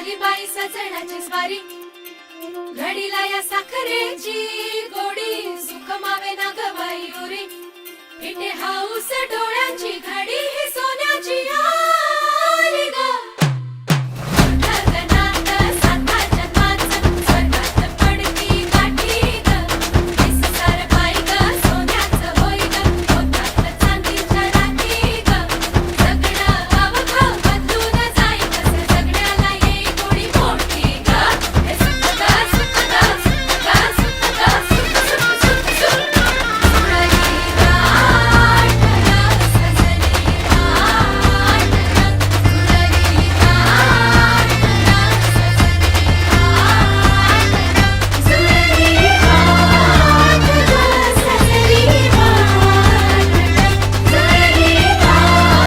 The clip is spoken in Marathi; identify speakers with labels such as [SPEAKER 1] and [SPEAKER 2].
[SPEAKER 1] आली बाई सजण्याची स्वारी. घडीला या साखरेची गोडी सुख मावे ना उरी. इथे हाऊस डोळ्यांची घडी.